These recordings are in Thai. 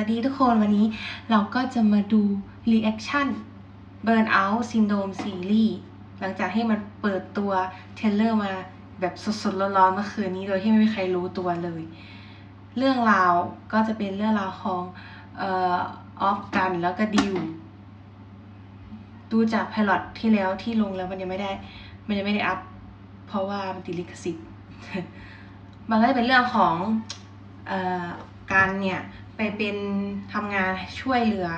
วัสดีทุกคนวันนี้เราก็จะมาดู reaction burnout syndrome series หลังจากที่มันเปิดตัวเทเลอร์มาแบบสดๆร้อนๆเมื่อคืนนี้โดยที่ไม่มีใครรู้ตัวเลย เรื่องราวก็จะเป็นเรื่องราวของเอ่อออฟกันแล้วก็ดิวดูจากไพลอตที่แล้วที่ลงแล้วมันยังไม่ได้ มันยังไม่ได้อัพ เพราะว่ามันติดลิขสิทธิ์มันก็จะเป็นเรื่องของเออการเนี่ย ไปเป็นทำงานช่วยเหลือ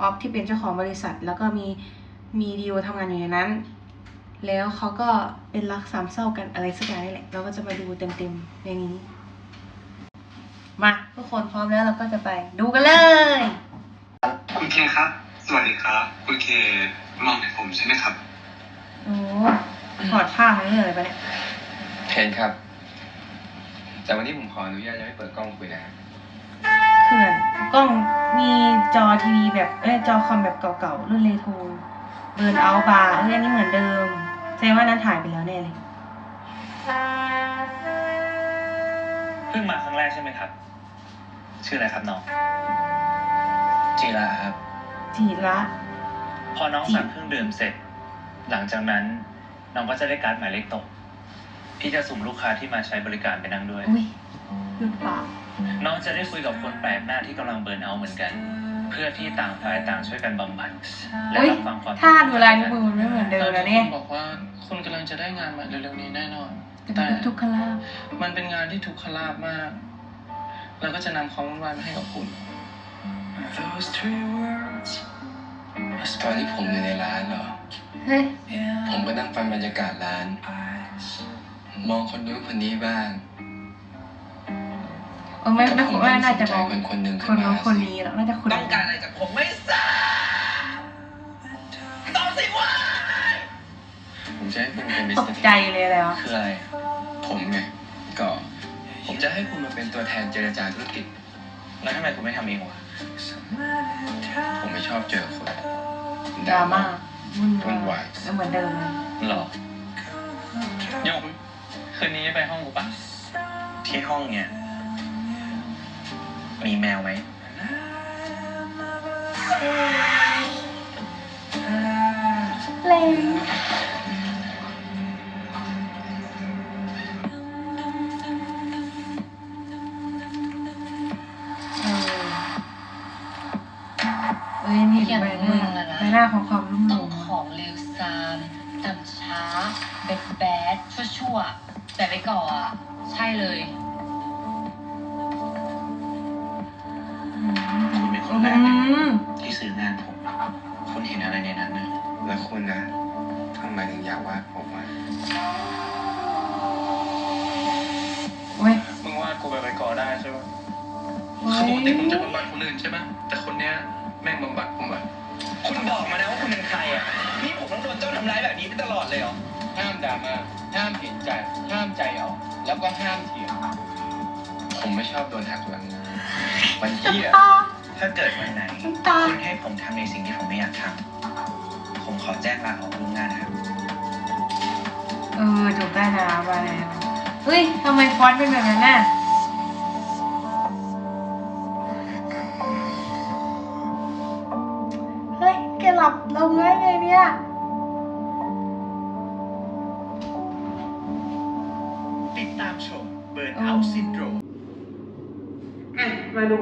ออฟที่เป็นเจ้าของบริษัท แล้วก็มีมีดิวทำงานอยู่ในนั้น แล้วเขาก็เป็นรักสามเศร้ากันอะไรสักอย่างนี่แหละ เราก็จะมาดูเต็มๆในนี้ มาทุกคนพร้อมแล้วเราก็จะไปดูกันเลย คุณเคครับ สวัสดีครับ คุณเคมองเห็นผมใช่ไหมครับ โอ้ถอดผ้าทั้งเรื่องเลยปะเนี่ย เห็นครับ แต่วันนี้ผมขออนุญาตยังไม่เปิดกล้องคุยนะครับ เขื่อนกล้องมีจอทีวีแบบเอ้ยจอคอมแบบเก่าๆรุ่นเรโทรเบิร์นเอาบาร์เอ้ยอันนี้เหมือนเดิมแสดงว่านั้นถ่ายไปแล้วแน่เลย เพิ่งมาครั้งแรกใช่ไหมครับ ชื่ออะไรครับน้อง จีราครับ จีระพอน้องจีสั่งเครื่องดื่มเสร็จ หลังจากนั้น น้องก็จะได้การ์ดหมายเลขตก พี่จะสุ่มลูกค้าที่มาใช้บริการไปนั่งด้วย อุ้ยหยุดปาก น้องจะได้คุยกับคนแปลกหน้าที่กำลังเบิร์นเอาท์เหมือนกัน เพื่อที่ต่างฝ่ายต่างช่วยกันบำบัดและอุ้ยรับฟังความถ้าดูลายนิ้วมือมันไม่เหมือนเดิมแล้วเนี่ยคุณบอกว่าคุณกำลังจะได้งานมาเร็วๆนี้แน่นอนเป็นแต่ทุกขลาบมันเป็นงานที่ทุกขลาบมากแล้วก็จะนำความวุ่นวายมาให้กับคุณตอนที่ผมอยู่ในร้านเหรอเฮ้ยผมก็นั่งฟังบรรยากาศร้าน มองคนนู้นคนนี้บ้าง เออไม่ไม่ผมไม่น่าจะมสองใจคนคนหนึ่งคขึ้นนน้อมางคนสินี้แล้วน่าจะคนต้องการอะไรจากผมไม่ทราบตอบสิว่าผมจะให้คุณเป็นบิสตกเนสใจเลยแล้วะคืออะไรผมไงก็ ผมจะให้คุณมาเป็นตัวแทนเจรจาธุรกิจ แล้วทำไมคุณไม่ทำเองวะผมไม่ชอบเจอคนดราม่าวุ่นวุ่นวาวายยแล้วเหมือนเดิมเลยหรอโยมคืนนี้ไปห้องกูปะที่ห้องเนี่ย มีแมวไหม เล่นเออเอ้ยนี่อย่างใบหมึน้างอะนะ ใบหน้าของความรุ่มหลต้องงของเร็วซามต่ำช้าแบดแบดชั่วชั่วๆแต่ไปก่ออะ ใช่เลย คุณนะทำไมถึงอยากวาดผมอะโอ้ยมึงว่ากูไปไปก่อได้ใช่ปะโอ้คือปกติยผมจะบำบัดคนอื่นใช่ไหมแต่คนเนี้ยแม่งบำบัดผมอะคุณบอกมานะว่าคุณเป็นใครอะ นี่ผมต้องโดนเจ้าทำร้ายแบบนี้ไปตลอดเลยเหรอ ห้ามดราม่าห้ามเห็นใจ ห้ามใจออกแล้วก็ห้ามเถียง ผมไม่ชอบโดนหักหลังมันเหี้ยตาถ้าเกิดวันไหนตาคุณให้ผมทำในสิ่งที่ผมไม่อยากทำผม ขอแจ้งลาออกล่วงหน้านะครับเออจบได้นะมาแล้วเฮ้ยทำไมฟอนต์เป็นแบบนั้นน่ะเฮ้ยแกหลับลงได้ไงเนี่ยติดตามชม Burnout Syndrome อะ มาดู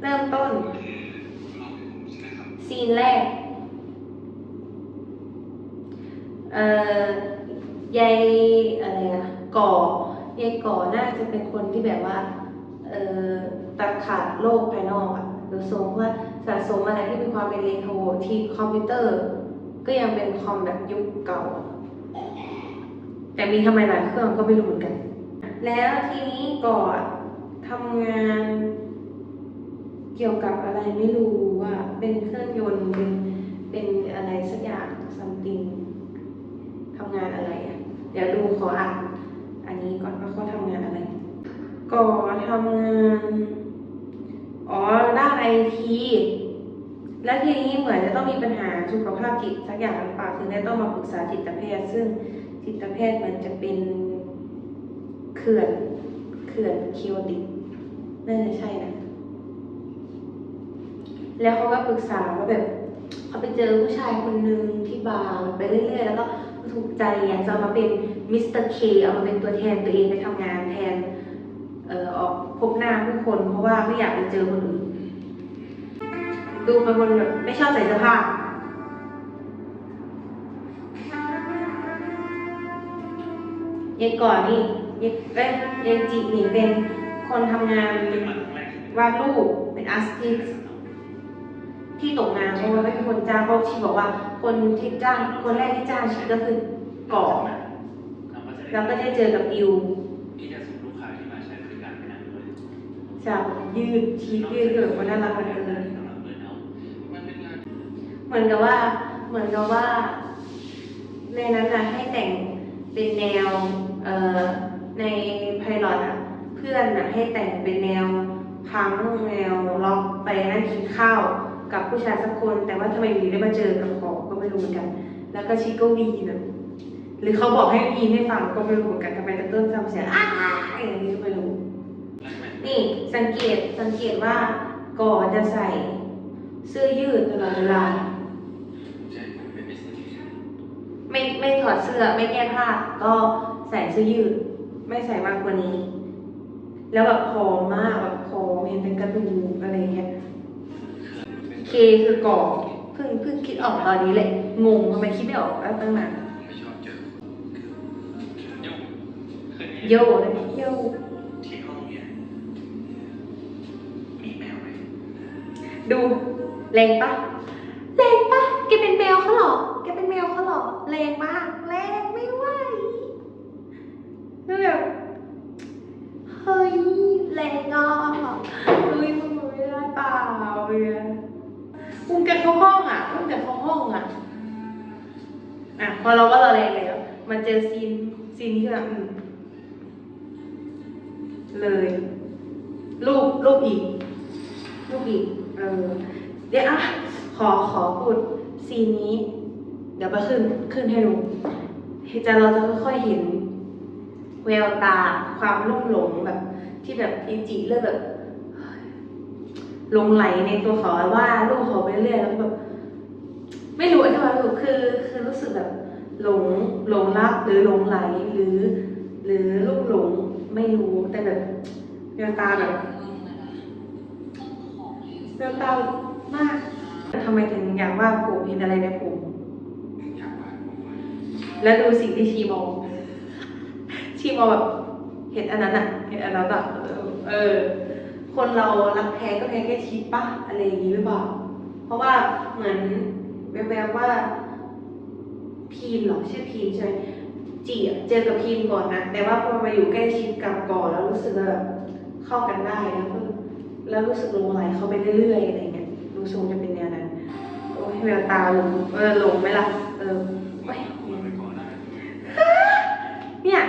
เริ่มต้น ซีนแรก เอ่อยายอะไรอะก่อยายก่อน่าจะเป็นคนที่แบบว่าเอ่อตัดขาดโลกภายนอกอะหรือสมว่าสะสมอะไรที่มีความเป็นเรโทรทีคอมพิวเตอร์ ก็ยังเป็นคอมแบบยุคเก่า แต่มีทำไมหลายเครื่องก็ไม่รู้เหมือนกัน แล้วทีนี้ก่อทำงานเกี่ยวกับอะไรไม่รู้ว่าเป็นเครื่องยนต์เป็นเป็นอะไรสักอย่างซัมติง งานอะไรอะเดี๋ยวดูขออ่านอันนี้ก่อนว่าเขาทำงานอะไร ก่อทำงาน อ๋อ ด้านไอทีและทีนี้เหมือนจะต้องมีปัญหาสุขภาพจิตสักอย่างหรือเปล่าถึงได้ต้องมาปรึกษาจิตแพทย์ ซึ่งจิตแพทย์มือนจะเป็นเขื่อนเขื่อนคิวติกน่าจะใช่นะ แล้วเขาก็ปรึกษาว่าแบบเขาไปเจอผู้ชายคนนึงที่บาร์ไปเรื่อยๆ แล้วก็ ถูกใจอยากจะเอามาเป็นมิสเตอร์เคเอามาเป็นตัวแทนตัวเองไปทำงานแทนเอ่อออกพบหน้าผู้คนเพราะว่าไม่อยากไปเจอคนอื่นดูเป็นคนแบบไม่ชอบใส่เสื้อผ้ายายก่อนนี่ยายเอ้ยยายจีนี่เป็นคนทำงานวาดรูปเป็นอาร์ติส ที่ตกงานเพราะว่าไม่มีคนจ้างเพราะชีบอกว่า คนที่จ้างคนแรกที่จ้างชีก็คือก่อแล้วก็ได้เจอกับดิวพี่จะส่งลูกค้าที่มาใช้บริการไปนั่งด้วยจากยืดชีสยืดที่แบบว่าน่ารักเหลือเกินสำหรับเพื่อนเรามันเป็นงานเหมือนกับว่าเหมือนกับว่าในนั้นนะให้แต่งเป็นแนวเอ่อในไพลอตอะเพื่อนน่ะให้แต่งเป็นแนวพังแนวล็อกไปนั่งกินข้าว กับผู้ชายสักคน แต่ว่าทำไมอยู่ดีได้มาเจอกับขอก็ไม่รู้เหมือนกัน แล้วก็ชิโก้วีนะหรือเขาบอกให้วีนให้ฟังก็ไม่รู้เหมือนกันทำไมแต่ต้นจำเสียงอ้าอย่างนี้ก็ไม่รู้ นี่สังเกตสังเกตว่าก่อจะใส่เสื้อยืดตลอดเวลาไม่ไม่ถอดเสื้อไม่แก้ผ้าก็ใส่เสื้อยืด ไม่ใส่มากกว่านี้ แล้วแบบผอมมากแบบผอมเห็นเป็นกระดูกอะไรเงี้ย เคคือก่อเพิ่งเพิ่งคิดออกตอนนี้แหละงงทำไมคิดไม่ออกตั้งนานผมไม่ชอบเจอยุ่งคือโย่เลยโย่ที่ห้องเนี่ยมีแมวไหมดูแรงปะแรงปะแกเป็นแมวเขาเหรอแกเป็นแมวเขาเหรอแรงมากแรงไม่ไหวแล้วแบบเฮ้ยแรงอะเฮ้ยมึงไม่ได้เปล่าเนี่ย อุ้มแกเข้าห้องอะอุ้มแกเข้าห้องอะอะพอเราว่าเราแรงแล้วมันเจอซีนซีนที่แบบอืมเลยรูปรูปอีกรูปอีกเออเดี๋ยวอะขอขอพูดซีนนี้ เดี๋ยวไปขึ้นขึ้นให้ดูจะเราจะค่อยๆเห็นแววตาความลุ่มหลงแบบที่แบบอิจิเริ่มแบบ หลงไหลในตัวเขาว่าลูกเขาไปเรื่อยแล้วแบบไม่รู้อธิบายไม่ถูกคือคือรู้สึกแบบหลงหลงรักหรือหลงไหลหรือ หรือลูกหลงไม่รู้แต่แบบแววตาแบบเรื่องตามากทำไมถึงอยากว่าผมเห็นอะไรในผมอยากแล้วดูสิ่งที่ชีมองชีมองแบบเห็นอันนั้นอะเห็นอันนั้นอะเออ คนเรารักแท้ก็แพ้แค่ชีปะอะไรอย่างนี้หรือเปล่า เพราะว่าเหมือนแวบๆว่าพีมเหรอชื่อพีมใช่ไหมจีเจอกับพีมก่อนนะแต่ว่าพอมาอยู่ใกล้ชิดกับก่อนแล้วรู้สึกว่าแบบเข้ากันได้แล้วก็แล้วรู้สึกลงไหลเข้าไปเรื่อยๆอะไรเงี้ยดูทรงจะเป็นแนวนั้นโอ้ยแววตาหลงเออหลงไหมล่ะเออเนี่ย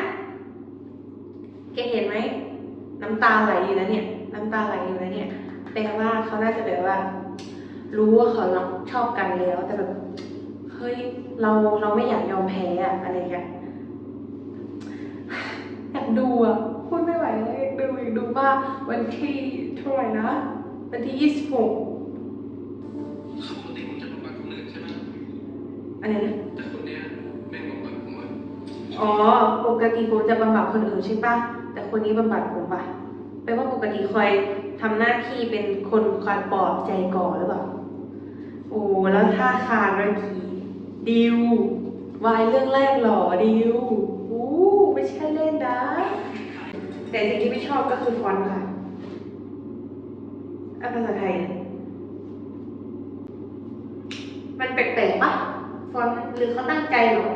แกเห็นไหมน้ำตาไหลอยู่นะเนี่ยำตาไหลอยู่นะเนี่ยแปลว่าเขาน่าจะแบบว่า รู้ว่าเขารักชอบกันแล้ว แต่แบบเฮ้ยเราเราไม่อยากยอมแพ้อะอะไรเงี้ยอยากดูอะพูดไม่ไหวเลยอยากดูอยากดูว่าวันที่เท่าไหร่นะวันที่ยี่สิบหกปกติผมจะบำบัดคนอื่นใช่ไหมอะไรนะแต่คนเนี้ยไม่บำบัดผมอะอ๋อ ปกติผมจะบำบัดคนอื่นใช่ปะแต่คนนี้บำบัดผมปะ แปลว่าปกติคอยทำหน้าที่เป็นคนคอยปลอบใจก่อนหรือเปล่า โอ้แล้วท่าคานเมื่อกี้ดิววายเรื่องแรกหรอดิวอู้ไม่ใช่เล่นนะแต่สิ่งที่ไม่ชอบก็คือฟอนต์ค่ะอะภาษาไทย มันแปลกๆปะฟอนต์หรือเขาตั้งใจหรอ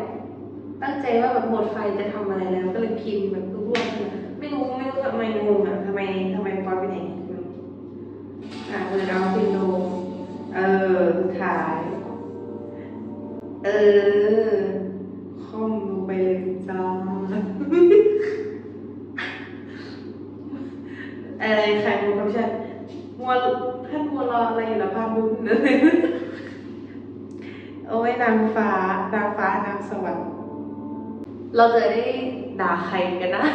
ตั้งใจว่าแบบหมดไฟจะทำอะไรแล้ว ก็เลยพิมพ์แบบรวบๆ ไม่รู้ไม่รู้ทำไมงงอะทำไมทำไมฟอเป็นอย่างนี้อะเปิดเอาฟินโดเออสุดท้าย เออคอมลงไปเลยจ้าเออใครรู้ครับฉันมัวท่านมัวรออะไรอยู่ละพาบุญเนอะโอ้ยนางฟ้านางฟ้านางสวรรค์เราจะได้ด่าใครกันนะ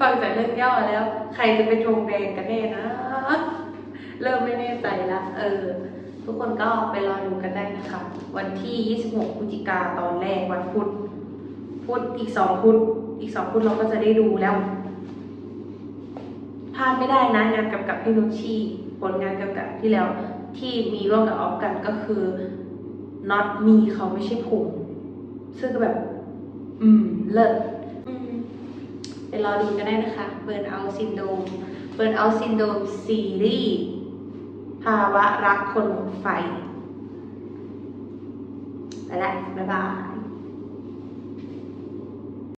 ฟังจากเรื่องย่อแล้ว ใครจะเป็นธงแดงกันแน่นะ เริ่มไม่แน่ใจละเออ ทุกคนก็ไปรอดูกันได้นะคะ วันที่ 26พฤศจิกาตอนแรกวันพุธพุธอีกสองพุธอีกสองพุธเราก็จะได้ดูแล้วพลาดไม่ได้นะงานกำกับพี่นุชชีผลงานกำกับที่แล้วที่มีร่วมกับออฟกันก็คือ not มีเขาไม่ใช่ผมซึ่งก็แบบ อืม เลิศ ไปรอดูกันได้นะคะเบิร์นเอาซินโดมเบิร์นเอาซินโดมซีรีส์ภาวะรักคนหมดไฟ ไปละบ๊ายบาย